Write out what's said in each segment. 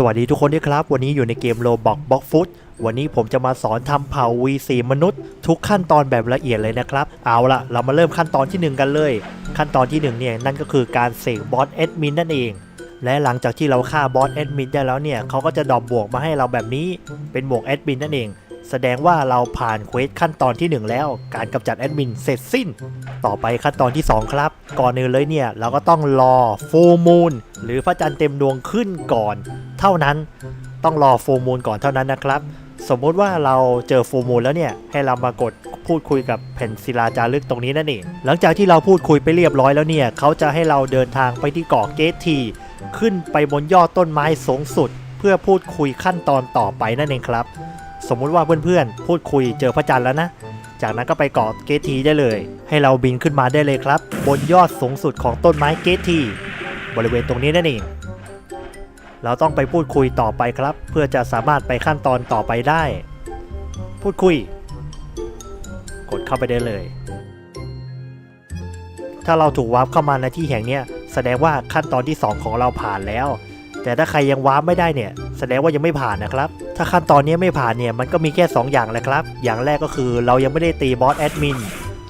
สวัสดีทุกคนด้วยครับ วันนี้อยู่ในเกมโลบอกบ็อกฟุตวันนี้ผมจะมาสอนทำเผ่า V4 มนุษย์ ทุกขั้นตอนแบบละเอียดเลยนะครับ เอาละเรามาเริ่มขั้นตอนที่ 1 กันเลย ขั้นตอนที่ 1 เนี่ย นั่นก็คือการเสกบอสแอดมินนั่นเอง และหลังจากที่เราฆ่าบอสแอดมินได้แล้วเนี่ยเขาก็จะดรอปบวกมาให้เราแบบนี้เป็นบวกแอดมินนั่นเอง แสดงว่าเราผ่านเควสขั้นตอนที่ 1 แล้ว การกำจัดแอดมินเสร็จสิ้น ต่อไปขั้นตอนที่ 2 ครับ ก่อนอื่นเลยเนี่ย เราก็ต้องรอฟูมูลหรือพระจันทร์เต็มดวงขึ้นก่อน เท่านั้นต้องรอฟูมูลก่อนเท่านั้นนะครับสมมุติว่าเราเจอฟูมูลแล้วเนี่ย ให้เรามากดพูดคุยกับแผ่นศิลาจารึกตรงนี้นั่นเอง หลังจากที่เราพูดคุยไปเรียบร้อยแล้วเนี่ย เขาจะให้เราเดินทางไปที่เกาะเกตที ขึ้นไปบนยอดต้นไม้สูงสุด เพื่อพูดคุยขั้นตอนต่อไปนั่นเองครับ สมมุติว่าเพื่อนๆ พูดคุยเจอพระจันทร์แล้วนะ จากนั้นก็ไปเกาะเกตทีได้เลย ให้เราบินขึ้นมาได้เลยครับ บนยอดสูงสุดของต้นไม้เกตทีบริเวณตรงนี้นั่นเองเราต้องไปพูดคุยต่อไปครับ เพื่อจะสามารถไปขั้นตอนต่อไปได้ พูดคุย กดเข้าไปได้เลย ถ้าเราถูกวาร์ปเข้ามาในที่แห่งนี้แสดงว่าขั้นตอนที่ 2 ของเราผ่านแล้ว แต่ถ้าใครยังวาร์ปไม่ได้เนี่ย แสดงว่ายังไม่ผ่านนะครับ ถ้าขั้นตอนนี้ไม่ผ่านเนี่ยมันก็มีแค่ 2 อย่างแหละครับ อย่างแรกก็คือเรายังไม่ได้ตีบอสแอดมิน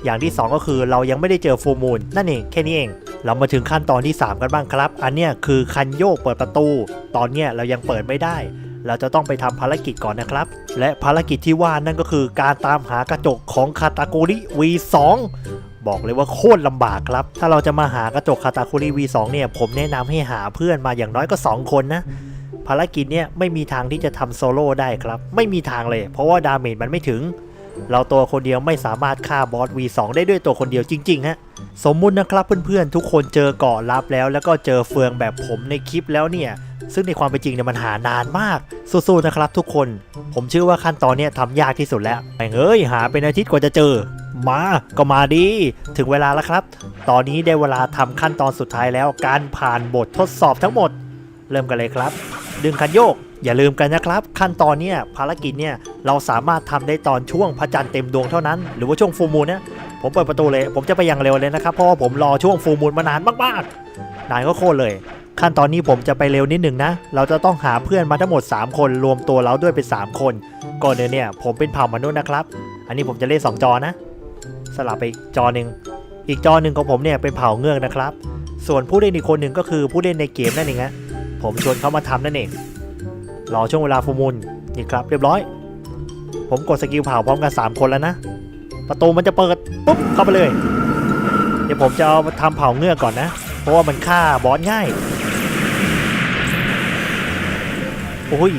อย่างที่ 2 ก็คือเรายังไม่ได้เจอฟูมูลนั่นเองแค่นี้เอง เรามาถึงขั้นตอนที่ 3 กันบ้างครับ อันเนี้ยคือคันโยกเปิดประตู ตอนเนี้ยเรายังเปิดไม่ได้ เราจะต้องไปทำภารกิจก่อนนะครับ และภารกิจที่ว่านั่นก็คือการตามหากระจกของคาตาโกริ V2 บอกเลยว่าโคตรลำบากครับ ถ้าเราจะมาหากระจกคาตาคุริ V2 เนี่ย ผมแนะนำให้หาเพื่อนมาอย่างน้อยก็ 2 คนนะ ภารกิจเนี่ยไม่มีทางที่จะทำโซโล่ได้ครับ ไม่มีทางเลย เพราะว่าดาเมจมันไม่ถึง เราตัวคนเดียวไม่สามารถฆ่าบอส V2 ได้ด้วยตัวคนเดียวจริงๆฮะสมมุตินะครับเพื่อนๆ ทุกคนเจอเกาะลับแล้ว แล้วก็เจอเฟืองแบบผมในคลิปแล้วเนี่ยซึ่งในความเป็นจริงเนี่ยมันหานานมากสู้ๆนะครับทุกคน ผมเชื่อว่าขั้นตอนเนี้ยทำยากที่สุดแล้วแม่งเอ้ยหาเป็นอาทิตย์กว่าจะเจอ มาก็มาดี ถึงเวลาแล้วครับ ตอนนี้ได้เวลาทำขั้นตอนสุดท้ายแล้วการผ่านบททดสอบทั้งหมด เริ่มกันเลยครับ ดึงคันโยก อย่าลืมกันนะครับ ขั้นตอนเนี้ยภารกิจเนี่ยเราสามารถทำได้ตอนช่วงพระจันทร์เต็มดวงเท่านั้น หรือว่าช่วงฟูมูลเนะผมเปิดประตูเลย ผมจะไปอย่างเร็วเลยนะครับ เพราะว่าผมรอช่วงฟูมูลมานานมากๆนานก็โคตรเลย ขั้นตอนนี้ผมจะไปเร็วนิดหนึ่งนะ เราจะต้องหาเพื่อนมาทั้งหมด 3 คนรวมตัวเราด้วยเป็น 3 คน ก่อนเนเนี่ยผมเป็นเผ่ามนุษย์นะครับ อันนี้ผมจะเล่น2จอนะ สลับไปจอหนึ่งอีกจอหนึ่งของผมเนี่ยเป็นเผ่าเงือกนะครับ ส่วนผู้เล่นอีกคนหนึ่งก็คือผู้เล่นในเกมนั่นเองฮะ ผมชวนเขามาทำนั่นเอง รอช่วงเวลาฟูมูลนี่ครับเรียบร้อย ผมกดสกิลเผาพร้อมกัน 3 คนแล้วนะ ประตูมันจะเปิดปุ๊บเข้าไปเลย เดี๋ยวผมจะเอามาทำเผาเงือกก่อนนะ เพราะว่ามันฆ่าบอสง่าย โอ้ย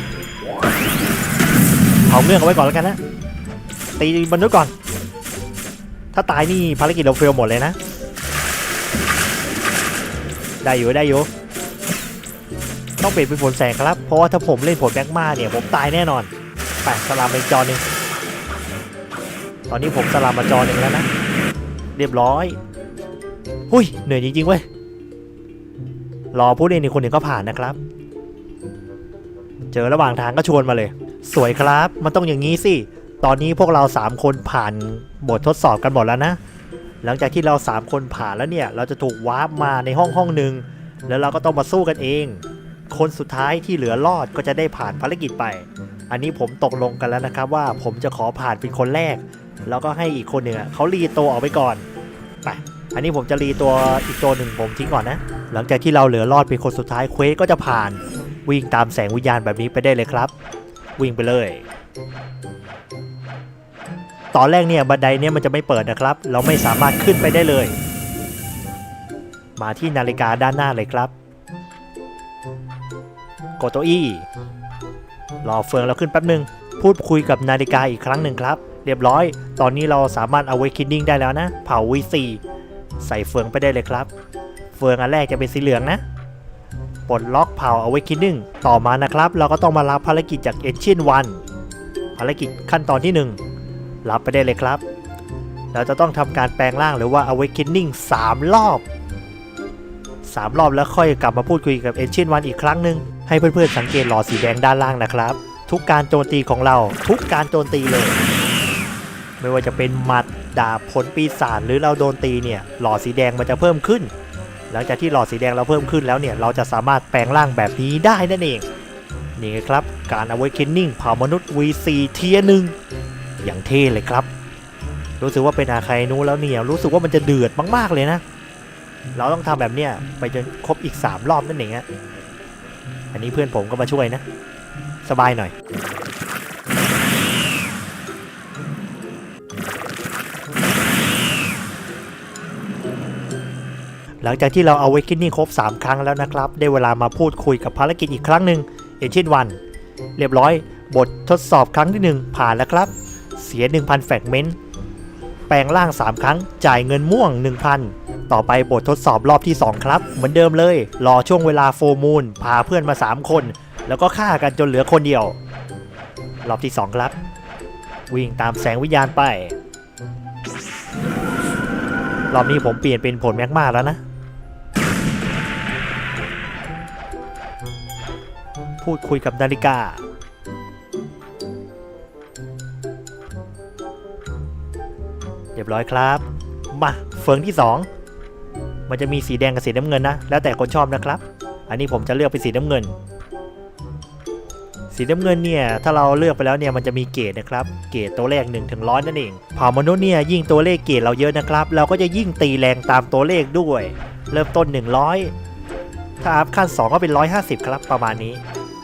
เผาเงือกเอาไว้ก่อนแล้วกันนะ ตีมันุษย์ก่อน ถ้าตายนี่ภารกิจเราเฟลหมดเลยนะ ได้อยู่ได้อยู่ ต้องเปลี่ยนเป็นผลแสงครับ เพราะว่าถ้าผมเล่นผลแบ็กมาเนี่ยผมตายแน่นอนไปสลามไปจอหนึ่งตอนนี้ผมสลามมาจอหนึ่งแล้วนะ เรียบร้อยหุ้ยเหนื่อยจริงๆเว้ยรอผู้เล่นอีกคนหนึ่งก็ผ่านนะครับ เจอระหว่างทางก็ชวนมาเลย สวยครับมันต้องอย่างนี้สิตอนนี้พวกเรา 3 คนผ่านบททดสอบกันหมดแล้วนะ หลังจากที่เรา 3 คนผ่านแล้วเนี่ย เราจะถูกวาร์ปมาในห้องห้องหนึ่งแล้วเราก็ต้องมาสู้กันเอง คนสุดท้ายที่เหลือรอดก็จะได้ผ่านภารกิจไป อันนี้ผมตกลงกันแล้วนะครับว่าผมจะขอผ่านเป็นคนแรก แล้วก็ให้อีกคนหนึ่งเขารีตัวออกไปก่อนไปอันนี้ผมจะรีตัวอีกตัวหนึ่งผมทิ้งก่อนนะ หลังจากที่เราเหลือรอดเป็นคนสุดท้ายเควสก็จะผ่านวิ่งตามแสงวิญญาณแบบนี้ไปได้เลยครับ วิ่งไปเลย ตอนแรกเนี่ยบันไดเนี่ยมันจะไม่เปิดนะครับ เราไม่สามารถขึ้นไปได้เลย มาที่นาฬิกาด้านหน้าเลยครับ กดตัวอีรอเฟืองเราขึ้นแป๊บหนึ่งพูดคุยกับนาฬิกาอีกครั้งหนึ่งครับ เรียบร้อย ตอนนี้เราสามารถเอาไว้คิดดิ้งได้แล้วนะ เผาวีซีใส่เฟืองไปได้เลยครับ เฟืองอันแรกจะเป็นสีเหลืองนะปลดล็อกเผาเอาไว้คิดดิ้งต่อมานะครับ เราก็ต้องมารับภารกิจจากเอเชียนวันภารกิจขั้นตอนที่ 1 รับไปได้เลยครับ เราจะต้องทำการแปลงร่างหรือว่า awakening 3 รอบ 3 รอบแล้วค่อยกลับมาพูดคุยกับ Ancient One อีกครั้งหนึ่งให้เพื่อนๆสังเกตหลอดสีแดงด้านล่างนะครับ ทุกการโจมตีของเราทุกการโจมตีเลย ไม่ว่าจะเป็นหมัดดาบผลปีศาจหรือเราโดนตีเนี่ยหลอดสีแดงมันจะเพิ่มขึ้น หลังจากที่หลอดสีแดงเราเพิ่มขึ้นแล้วเนี่ยเราจะสามารถแปลงร่างแบบนี้ได้นั่นเองนี่ไงครับ การ Awakening เผ่ามนุษย์ V4 เทียหนึ่งอย่างเท่เลยครับ รู้สึกว่าเป็นอาคายนู้แล้วเนี่ยรู้สึกว่ามันจะเดือดมากๆเลยนะ เราต้องทำแบบเนี้ยไปจนครบอีก 3 รอบนั่นเองอะอันนี้เพื่อนผมก็มาช่วยนะ สบายหน่อย หลังจากที่เรา Awakening ครบ 3 ครั้งแล้วนะครับ ได้เวลามาพูดคุยกับภารกิจอีกครั้งหนึ่งเอเช่นวัน เรียบร้อย บททดสอบครั้งที่ 1 ผ่านแล้วครับ เสีย 1,000 แฟกเมนต์ แปลงร่าง 3 ครั้ง จ่ายเงินม่วง 1,000 ต่อไปบททดสอบรอบที่ 2 ครับ เหมือนเดิมเลย รอช่วงเวลาโฟมูลพาเพื่อนมา 3 คน แล้วก็ฆ่ากันจนเหลือคนเดียว รอบที่ 2 ครับ วิ่งตามแสงวิญญาณไป รอบนี้ผมเปลี่ยนเป็นผลแมกมาแล้วนะ พูดคุยกับนาฬิกาเรียบร้อยครับ มาเฟืองที่ 2 มันจะมีสีแดงกับสีน้ำเงินนะ แล้วแต่คนชอบนะครับ อันนี้ผมจะเลือกเป็นสีน้ำเงิน สีน้ำเงินเนี่ย ถ้าเราเลือกไปแล้วเนี่ย มันจะมีเกรดนะครับ เกรดตัวเลข1ถึงร้อยนั่นเองเผ่ามนุษย์เนี่ยยิ่งตัวเลขเกรดเราเยอะนะครับ เราก็จะยิ่งตีแรงตามตัวเลขด้วย เริ่มต้น 100 ถ้าอัพขั้น2ก็เป็น 150 ครับ ประมาณนี้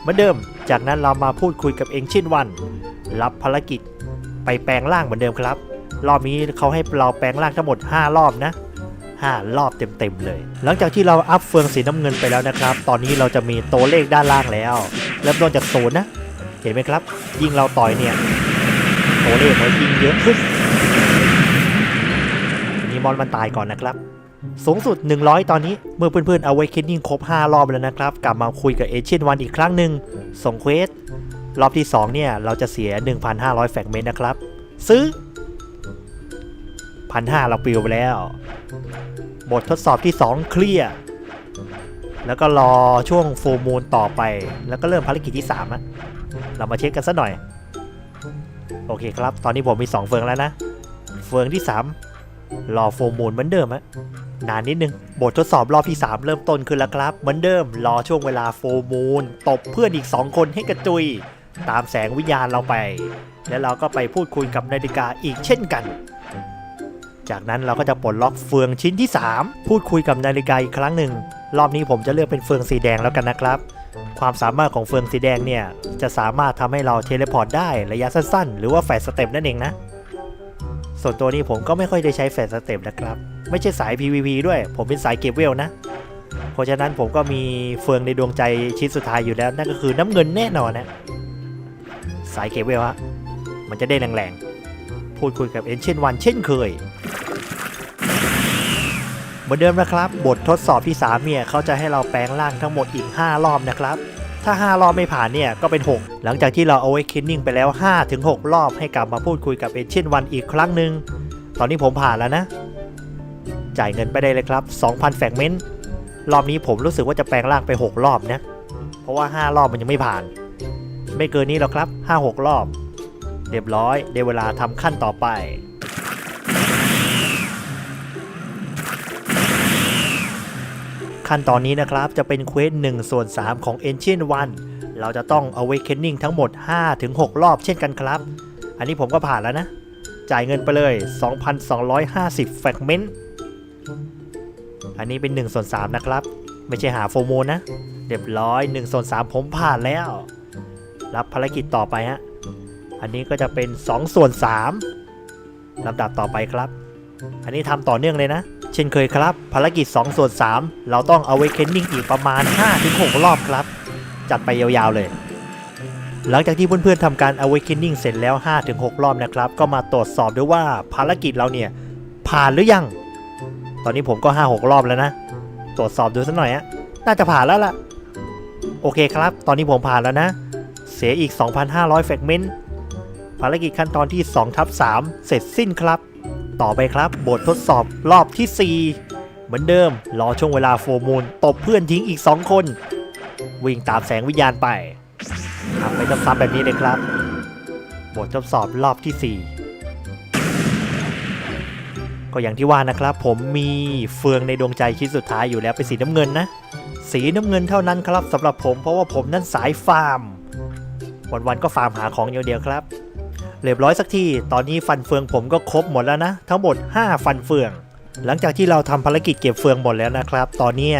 เหมือนเดิม จากนั้นเรามาพูดคุยกับเองชินวัน รับภารกิจไปแปลงร่างเหมือนเดิมครับ รอบนี้เขาให้เราแปลงร่างทั้งหมด 5 รอบนะ 5 รอบเต็มๆเลย หลังจากที่เราอัพเฟืองสีน้ำเงินไปแล้วนะครับ ตอนนี้เราจะมีตัวเลขด้านล่างแล้วเริ่มต้นจากศูนย์นะ เห็นไหมครับ ยิ่งเราต่อยเนี่ยตัวเลขมันยิ่งเยอะขึ้นนี่มอนมันตายก่อนนะครับ สูงสุด 100 ตอนนี้เมื่อเพื่อนๆ Awakening ครบ 5 รอบแล้วนะครับ กลับมาคุยกับเอเชียนวันอีกครั้งหนึ่งส่งเควสรอบที่ 2 เนี่ย เราจะเสีย 1,500 แฟกเมนต์นะครับ ซื้อ 1,500เราปิวไปแล้ว บททดสอบที่ 2 เคลียร์แล้วก็รอช่วงฟูมูลต่อไป แล้วก็เริ่มภารกิจที่3อะเรามาเช็คกันสัหน่อย โอเคครับ ตอนนี้ผมมี 2 เฟืองแล้วนะ เฟืองที่ 3 รอฟูมูลเหมือนเดิมอะนานนิดนึง บททดสอบรอบที่ 3 เริ่มต้นขึ้นแล้วครับ เหมือนเดิม รอช่วงเวลาฟูมูลตบเพื่อนอีก 2 คนให้กระจุย ตามแสงวิญญาณเราไป แล้วเราก็ไปพูดคุยกับนาฬิกาอีกเช่นกัน จากนั้นเราก็จะปลดล็อกเฟืองชิ้นที่ 3 พูดคุยกับนาฬิกาอีกครั้งหนึ่ง รอบนี้ผมจะเลือกเป็นเฟืองสีแดงแล้วกันนะครับ ความสามารถของเฟืองสีแดงเนี่ย จะสามารถทำให้เราเทเลพอร์ตได้ระยะสั้นๆ หรือว่าแฟดสเต็ปนั่นเองนะ ส่วนตัวนี้ผมก็ไม่ค่อยได้ใช้แฟดสเต็ปนะครับ ไม่ใช่สาย PVP ด้วย ผมเป็นสายเก็บเวลนะ เพราะฉะนั้นผมก็มีเฟืองในดวงใจชิ้นสุดท้ายอยู่แล้ว นั่นก็คือน้ำเงินแน่นอนนะ สายเก็บเวลฮะ มันจะได้แรงๆ พูดคุยกับเอนเชนวันเช่นเคย เหมือนเดิมนะครับ บททดสอบที่3เนี่ยเขาจะให้เราแปลงร่างทั้งหมดอีก 5 รอบนะครับ ถ้า 5 รอบไม่ผ่านเนี่ยก็เป็น 6 หลังจากที่เรา Awakening ไปแล้ว 5-6 รอบให้กลับมาพูดคุยกับเอเชียนวันอีกครั้งหนึ่งตอนนี้ผมผ่านแล้วนะ จ่ายเงินไปได้เลยครับ 2,000 แฟกเมนต์รอบนี้ผมรู้สึกว่าจะแปลงร่างไป 6 รอบนะ เพราะว่า 5 รอบมันยังไม่ผ่าน ไม่เกินนี้หรอกครับ 5-6 รอบ เรียบร้อยได้เวลาทำขั้นต่อไป ขั้นตอนนี้นะครับจะเป็นเควส1ส่วน 3 ของ Ancient One เราจะต้อง Awakening ทั้งหมด 5-6 รอบเช่นกันครับ อันนี้ผมก็ผ่านแล้วนะ จ่ายเงินไปเลย 2,250แฟกเมนต์อันนี้เป็น1ส่วน3นะครับ ไม่ใช่หาโฟโมนะ เรียบร้อย1ส่วน3ผมผ่านแล้ว รับภารกิจต่อไปฮะ อันนี้ก็จะเป็น2ส่วน3ลำดับต่อไปครับ อันนี้ทำต่อเนื่องเลยนะ เช่นเคยครับ ภารกิจ 2 ส่วน 3 เราต้อง Awakening อีกประมาณ 5-6 รอบครับ จัดไปยาวๆเลย หลังจากที่เพื่อนๆทำการ Awakening เสร็จแล้ว 5-6 รอบนะครับ ก็มาตรวจสอบด้วยว่าภารกิจเราเนี่ยผ่านหรือยัง ตอนนี้ผมก็ 5-6 รอบแล้วนะ ตรวจสอบดูสักหน่อยอะน่าจะผ่านแล้วล่ะ โอเคครับ ตอนนี้ผมผ่านแล้วนะ เสียอีก 2,500แฟกเมนต์ภารกิจขั้นตอนที่2ทับ3เสร็จสิ้นครับ ต่อไปครับ บททดสอบรอบที่ 4 เหมือนเดิม รอช่วงเวลาโฟมูลตบเพื่อนทิ้งอีก 2 คน วิ่งตามแสงวิญญาณไปทำไปซ้ำๆแบบนี้เลยครับ บททดสอบรอบที่ 4 ก็อย่างที่ว่านะครับ ผมมีเฟืองในดวงใจชิ้นสุดท้ายอยู่แล้วเป็นสีน้ำเงินนะ สีน้ำเงินเท่านั้นครับสำหรับผมเพราะว่าผมนั้นสายฟาร์ม วันๆก็ฟาร์มหาของอย่างเดียวครับ เรียบร้อยสักที ตอนนี้ฟันเฟืองผมก็ครบหมดแล้วนะ ทั้งหมด 5 ฟันเฟือง หลังจากที่เราทำภารกิจเก็บเฟืองหมดแล้วนะครับ ตอนนี้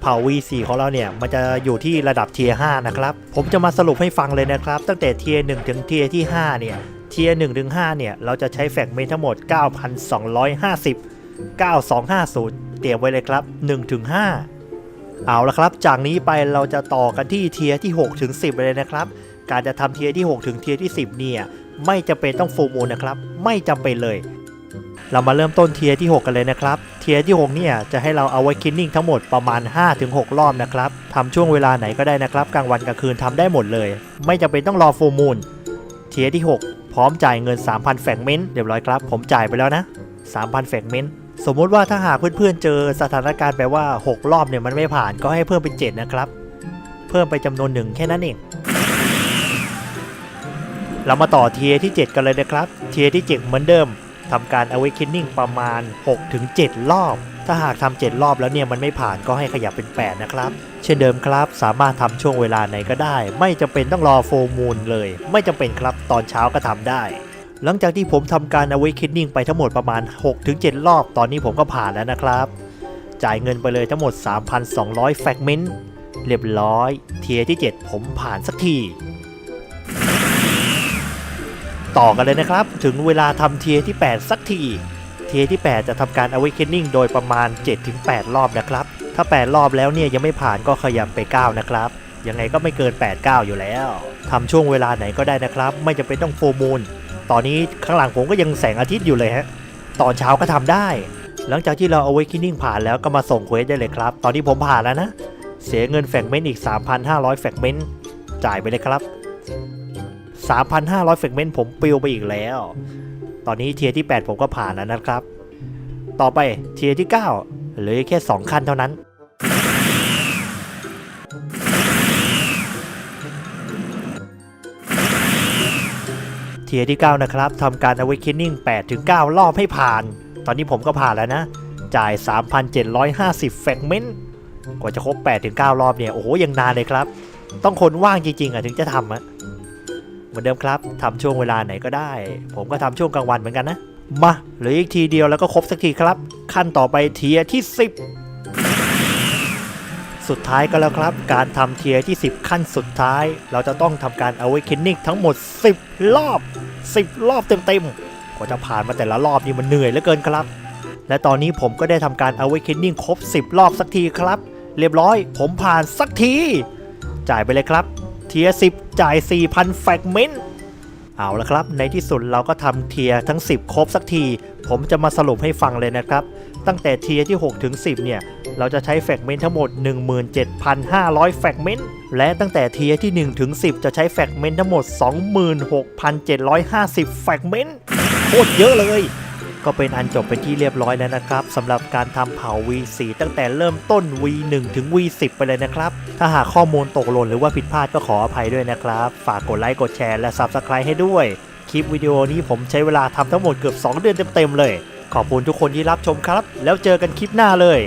เผ่า V4 ของเราเนี่ย มันจะอยู่ที่ระดับเทียร์5นะครับ ผมจะมาสรุปให้ฟังเลยนะครับ ตั้งแต่เทียร์1ถึงเทียร์ที่ 5 เนี่ย เทียร์1ถึง5เนี่ย เราจะใช้แฟกเมนทั้งหมด 9,250 9250 เตรียมไว้เลยครับ1ถึง5เอาละครับ จากนี้ไปเราจะต่อกันที่เทียร์ที่6ถึง10 เลยนะครับ การจะทำเทียร์ที่6ถึงเทียร์ที่ 10 เนี่ย ไม่จำเป็นต้องฟูมูลนะครับ ไม่จำเป็นเลย เรามาเริ่มต้นเทียที่ 6 กันเลยนะครับ เทียที่ 6 เนี่ยจะให้เราเอาไว้คินนิ่งทั้งหมดประมาณ 5-6 รอบนะครับทำช่วงเวลาไหนก็ได้นะครับ กลางวันกลางคืนทำได้หมดเลย ไม่จำเป็นต้องรอฟูมูลเทียที่ 6 พร้อมจ่ายเงิน 3,000 แฟกเมนต์เรียบร้อยครับ ผมจ่ายไปแล้วนะ 3,000 แฟกเมนต์สมมุติว่าถ้าหากเพื่อนๆเจอสถานการณ์แบบว่า 6 รอบเนี่ยมันไม่ผ่านก็ให้เพิ่มเป็น 7 นะครับ เพิ่มไปจำนวนหนึ่งแค่นั้นเอง เรามาต่อเทียที่ 7 กันเลยนะครับ เทียที่ 7 เหมือนเดิมทำการ awakening ประมาณ 6-7 รอบ ถ้าหากทำ7รอบแล้วเนี่ยมันไม่ผ่านก็ให้ขยับเป็น 8 นะครับ เช่นเดิมครับ สามารถทำช่วงเวลาไหนก็ได้ ไม่จำเป็นต้องรอโฟมูลเลย ไม่จำเป็นครับตอนเช้าก็ทำได้ หลังจากที่ผมทำการ awakening ไปทั้งหมดประมาณ 6-7 รอบ ตอนนี้ผมก็ผ่านแล้วนะครับ จ่ายเงินไปเลยทั้งหมด 3,200แฟกเมนต์เรียบร้อย เทียที่ 7 ผมผ่านสักที ต่อกันเลยนะครับ ถึงเวลาทำเทียที่ 8 สักที เทียที่ 8 จะทำการ awakening โดยประมาณ 7-8 รอบนะครับ ถ้า 8 รอบแล้วเนี่ยยังไม่ผ่านก็ขยับไป 9 นะครับ ยังไงก็ไม่เกิน 8 9 อยู่แล้วทำช่วงเวลาไหนก็ได้นะครับ ไม่จำเป็นต้องโฟมูลตอนนี้ข้างหลังผมก็ยังแสงอาทิตย์อยู่เลยฮะตอนเช้าก็ทำได้ หลังจากที่เรา awakening ผ่านแล้วก็มาส่งเควสได้เลยครับ ตอนนี้ผมผ่านแล้วนะเสียเงินแฟกเมนต์อีก 3,500 แฟกเมนต์จ่ายไปเลยครับ 3,500แฟกเมนต์ผมปิวไปอีกแล้ว ตอนนี้เทียที่ 8 ผมก็ผ่านแล้วนะครับ ต่อไปเทียที่ 9 เหลือแค่ 2 ขั้นเท่านั้น เทียที่ 9 นะครับทำการ awakening 8-9รอบให้ผ่าน ตอนนี้ผมก็ผ่านแล้วนะ จ่าย 3,750แฟกเมนต์กว่าจะครบ8-9รอบเนี่ย โอ้โหยังนานเลยครับ ต้องคนว่างจริงๆอะถึงจะทำอะ เหมือนเดิมครับทำช่วงเวลาไหนก็ได้ ผมก็ทำช่วงกลางวันเหมือนกันนะ มาเหลืออีกทีเดียวแล้วก็ครบสักทีครับ ขั้นต่อไปเทียที่ 10 สุดท้ายก็แล้วครับ การทำเทียที่ 10 ขั้นสุดท้าย เราจะต้องทำการ awakening ทั้งหมด 10 รอบ 10 รอบเต็มๆกว่าจะผ่านมาแต่ละรอบนี่มันเหนื่อยเหลือเกินครับ และตอนนี้ผมก็ได้ทำการ awakening ครบ 10 รอบสักทีครับ เรียบร้อย ผมผ่านสักที จ่ายไปเลยครับ เทียร์10 จ่าย 4,000 แฟกเมนต์ เอาละครับ ในที่สุดเราก็ทำเทียร์ทั้ง 10 ครบสักที ผมจะมาสรุปให้ฟังเลยนะครับ ตั้งแต่เทียร์ที่ 6 ถึง 10 เนี่ย เราจะใช้แฟกเมนต์ทั้งหมด 17,500 แฟกเมนต์ และตั้งแต่เทียร์ที่ 1 ถึง 10 จะใช้แฟกเมนต์ทั้งหมด 26,750 แฟกเมนต์ โคตรเยอะเลย ก็เป็นอันจบเป็นที่เรียบร้อยแล้วนะครับสำหรับการทำเผา V4 ตั้งแต่เริ่มต้น V1 ถึง V10 ไปเลยนะครับ ถ้าหากข้อมูลตกหล่นหรือว่าผิดพลาดก็ขออภัยด้วยนะครับ ฝากกดไลค์กดแชร์และ Subscribe ให้ด้วย คลิปวิดีโอนี้ผมใช้เวลาทำทั้งหมดเกือบ 2 เดือนเต็มๆเลย ขอบคุณทุกคนที่รับชมครับ แล้วเจอกันคลิปหน้าเลย